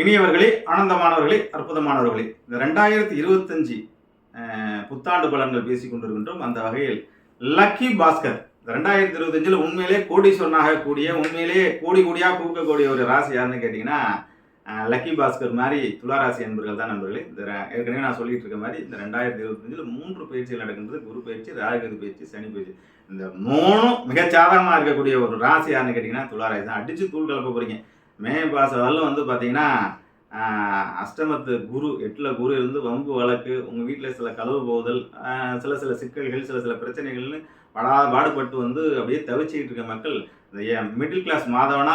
இனியவர்களே ஆனந்தமானவர்களே அற்புதமானவர்களே. இந்த ரெண்டாயிரத்தி இருபத்தஞ்சு புத்தாண்டு பலன்கள் பேசிக் கொண்டிருக்கின்றோம். அந்த வகையில் லக்கி பாஸ்கர் இந்த ரெண்டாயிரத்தி இருபத்தஞ்சில் உண்மையிலே கோடீஸ்வரனாக கூடிய உண்மையிலே கோடி கோடியாக கூக்கக்கூடிய ஒரு ராசி யாருன்னு கேட்டிங்கன்னா லக்கி பாஸ்கர் மாதிரி துளாராசி என்பர்கள் தான் நண்பர்களே. இந்த ஏற்கனவே நான் சொல்லிட்டு இருக்க மாதிரி இந்த ரெண்டாயிரத்தி இருபத்தஞ்சில் மூன்று பயிற்சிகள் நடக்கின்றது. குரு பயிற்சி ராகுகதி பயிற்சி சனி பயிற்சி. இந்த மூணும் மிகச்சாதகமாக இருக்கக்கூடிய ஒரு ராசி யாருன்னு கேட்டிங்கன்னா துளாராசி தான். அடித்து தூள் கலப்ப போகிறீங்க மே பாச வரலும் வந்து பார்த்தீங்கன்னா அஷ்டமத்து குரு எட்டில் குரு இருந்து வம்பு வழக்கு உங்கள் வீட்டில் சில கதவு போகுதல் சில சில சிக்கல்கள் சில சில பிரச்சனைகள்னு படா பாடுபட்டு வந்து அப்படியே தவிச்சுக்கிட்டு இருக்க மக்கள் இந்த மிடில் கிளாஸ் மாதவனா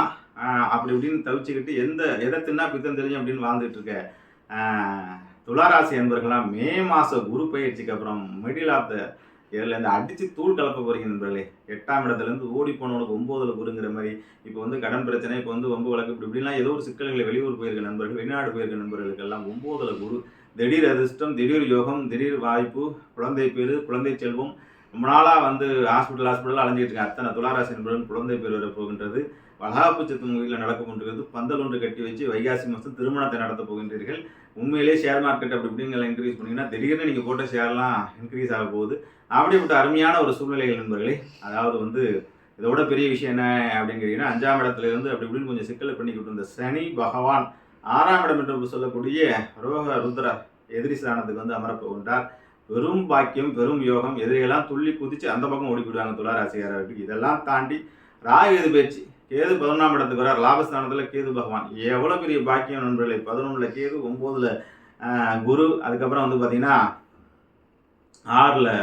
அப்படி இப்படின்னு தவிச்சுக்கிட்டு எந்த எதை தின்னா பித்தம் தெரியும் அப்படின்னு வாழ்ந்துட்டு இருக்க துளாராசி என்பர்களாம் மே மாத குரு பயிற்சிக்கு அப்புறம் மிடில் ஆஃப் த இதில் இந்த அடித்து தூள் கலப்ப போறீங்க நண்பர்களே. எட்டாம் இடத்துலேருந்து ஓடி போனவனுக்கு ஒம்போதில் குருங்கிற மாதிரி. இப்போ வந்து கடன் பிரச்சனை இப்போ வந்து ஒம்பு வழக்கு இப்படி இப்படிலாம் ஏதோ ஒரு சிக்கல்களை வெளியூர் போயிருக்க நண்பர்கள் வெளிநாடு போயிருக்க நண்பர்களுக்கெல்லாம் ஒம்போதில் குரு. திடீர் அதிர்ஷ்டம் திடீர் யோகம் திடீர் வாய்ப்பு குழந்தை பேரு குழந்தை செல்வம் ரொம்ப நாளாக வந்து ஹாஸ்பிட்டல் ஹாஸ்பிட்டல் அலைஞ்சிட்டு இருக்க அத்தனை துளாராசி நண்பர்கள் குழந்தை பேர் வர போகின்றது. வளகாப்பு சித்தம் வீட்டில் நடக்க கொண்டிருக்கிறது பந்தல் ஒன்று கட்டி வச்சு வைகாசி மாதம் திருமணத்தை நடத்த போகின்றீர்கள். உண்மையிலே ஷேர் மார்க்கெட் அப்படி இப்படிங்களை இன்க்ரீஸ் பண்ணீங்கன்னா திடீர்னு நீங்கள் போட்ட ஷேர்லாம் இன்க்ரீஸ் ஆக போகுது. அப்படிப்பட்ட அருமையான ஒரு சூழ்நிலைகள் நண்பர்களே அதாவது வந்து இதோட பெரிய விஷயம் என்ன அப்படின்னு அஞ்சாம் இடத்துல இருந்து அப்படி இப்படின்னு கொஞ்சம் சிக்கலை பண்ணிக்கிட்டு இருந்த சனி பகவான் ஆறாம் இடம் என்று சொல்லக்கூடிய ரோக ருத்ர எதிரி ஸ்தானத்துக்கு வந்து அமரப்போகின்றார் பெரும் பாக்கியம் பெரும் யோகம் எதிரிகளாம் துள்ளி குதிச்சு அந்த பக்கம் ஓடி போயிடுவாங்க இதெல்லாம் தாண்டி ராகு எது பேச்சு? கேது பதினொன்றாம் இடத்துக்கு வரார். லாபஸ்தானத்தில் கேது பகவான். எவ்வளோ பெரிய பாக்கியம் நண்பர்களே. பதினொன்றில் கேது ஒம்போதில் குரு அதுக்கப்புறம் வந்து பார்த்தீங்கன்னா ஆறில்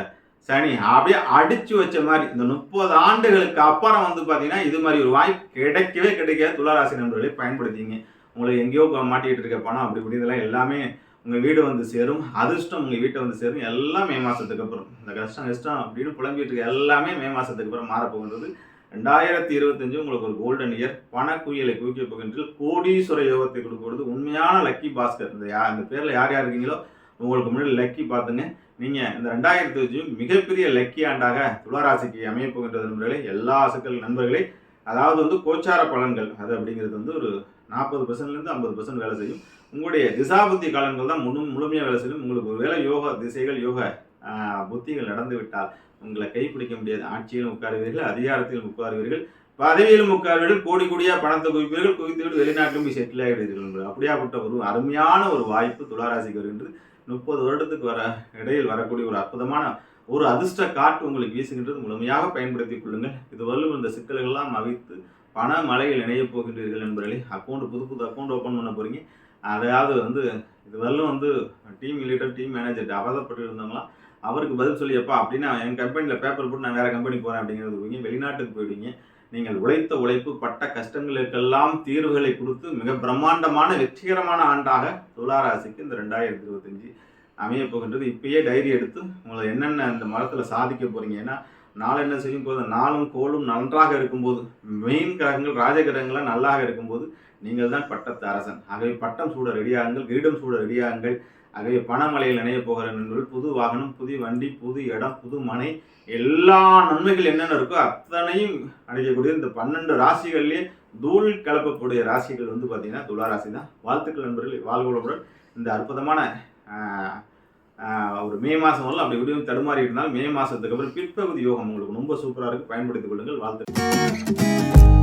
சனி. அப்படியே அடிச்சு வச்ச மாதிரி இந்த முப்பது ஆண்டுகளுக்கு அப்புறம் வந்து பார்த்தீங்கன்னா இது மாதிரி ஒரு வாய்ப்பு கிடைக்கவே கிடைக்காது. துளாராசி நண்பர்களை பயன்படுத்திங்க உங்களை எங்கேயோ மாட்டிக்கிட்டு இருக்க பணம் அப்படி இப்படி இதெல்லாம் எல்லாமே உங்கள் வீடு வந்து சேரும் அதிர்ஷ்டம் உங்கள் வீட்டை வந்து சேரும் எல்லாம் மே மாதத்துக்கு அப்புறம். இந்த கஷ்டம் கஷ்டம் அப்படின்னு புலம்பிட்டு இருக்க எல்லாமே மே மாதத்துக்கு அப்புறம் மாறப்போகின்றது ரெண்டாயிரத்தி இருபத்தஞ்சு உங்களுக்கு ஒரு கோல்டன் இயர் பணக்குயிலை குவிக்க போகின்ற கோடீஸ்வர யோகத்தை கொடுக்கிறது உண்மையான லக்கி பாஸ்கர். இந்த யா இந்த பேரில் யார் யார் இருக்கீங்களோ உங்களுக்கு முன்னாடி லக்கி பார்த்துங்க. நீங்கள் இந்த ரெண்டாயிரத்தி அஞ்சு மிகப்பெரிய லக்கி ஆண்டாக துளராசிக்கு அமைய போகின்றது நண்பர்களே எல்லா சிக்கல் நண்பர்களே. அதாவது வந்து கோச்சார பலன்கள். அது அப்படிங்கிறது வந்து ஒரு நாற்பது பர்சன்ட்லேருந்து ஐம்பது பர்சன்ட் வேலை செய்யும். உங்களுடைய திசாபுத்தி காலங்கள் தான் முழு முழுமையாக வேலை செய்யும். உங்களுக்கு ஒரு வேளை யோக திசைகள் யோக புத்திகள் நடந்து விட்டால் உங்களை கைப்பிடிக்க முடியாது. ஆட்சியிலும் உட்காருவீர்கள் அதிகாரத்திலும் உட்காருவீர்கள் பதவியிலும் உட்காருவீர்கள் கோடி கோடியாக பணத்தை குவிப்பீர்கள் குவித்துவிட்டு வெளிநாட்டிலும் போய் செட்டில் ஆகிடுவீர்கள் அப்படியாப்பட்ட ஒரு அருமையான ஒரு வாய்ப்பு துளாராசிக்கு வருகின்றது. முப்பது வருடத்துக்கு வர இடையில் வரக்கூடிய ஒரு அற்புதமான ஒரு அதிர்ஷ்ட காற்று உங்களுக்கு வீசுகின்றது. முழுமையாக பயன்படுத்திக் கொள்ளுங்கள். இது வரலும் இந்த சிக்கல்கள்லாம் அவித்து பண மலையில் இணைய போகின்றீர்கள் நண்பர்களே அக்கௌண்ட் புது புது அக்கௌண்ட் ஓப்பன் பண்ண போகிறீங்க அதாவது வந்து இது வரலும் வந்து டீம் லீடர் டீம் மேனேஜர் அவதப்பட்டு இருந்தவங்களாம் அவருக்கு பதில் சொல்லியப்பா அப்படின்னா என் கம்பெனியில் பேப்பர் போட்டு நான் வேறு கம்பெனி போகிறேன் அப்படிங்கிறது போவீங்க வெளிநாட்டுக்கு போயிடுவீங்க. நீங்கள் உழைத்த உழைப்பு பட்ட கஷ்டங்களுக்கெல்லாம் தீர்வுகளை கொடுத்து மிக பிரம்மாண்டமான வெற்றிகரமான ஆண்டாக துளாராசிக்கு இந்த ரெண்டாயிரத்தி இருபத்தஞ்சு அமைய போகின்றது. இப்பயே டைரி எடுத்து உங்களை என்னென்ன இந்த மரத்தில் சாதிக்க போறீங்க? ஏன்னா நாள் என்ன செய்யும் போது நாளும் கோளும் நன்றாக இருக்கும்போது மெயின் கிரகங்கள் ராஜ கிரகங்கள்லாம் நல்லாக இருக்கும்போது நீங்கள் தான் பட்டத்து அரசன். ஆகவே பட்டம் சூட ரெடியாகுங்கள் கிரீடம் சூட ரெடியாகுங்கள். ஆகவே பணமலையில் இணைய போகிற நண்பர்கள் புது வாகனம் புது வண்டி புது இடம் புது மனை எல்லா நன்மைகள் என்னென்ன இருக்கோ அத்தனையும் அடைக்கக்கூடிய இந்த பன்னெண்டு ராசிகள்லேயே தூள் கலப்பக்கூடிய ராசிகள் வந்து பார்த்தீங்கன்னா துளா ராசி தான் வாழ்த்துக்கள் நண்பர்கள் வாழ்வுடன் இந்த அற்புதமான ஒரு மே மாதம் வரலாம் அப்படி இப்படியும் தடுமாறி இருந்தாலும் மே மாதத்துக்கு அப்புறம் பிற்பகுதி யோகம் உங்களுக்கு ரொம்ப சூப்பராக இருக்குது பயன்படுத்திக் கொள்ளுங்கள். வாழ்த்து.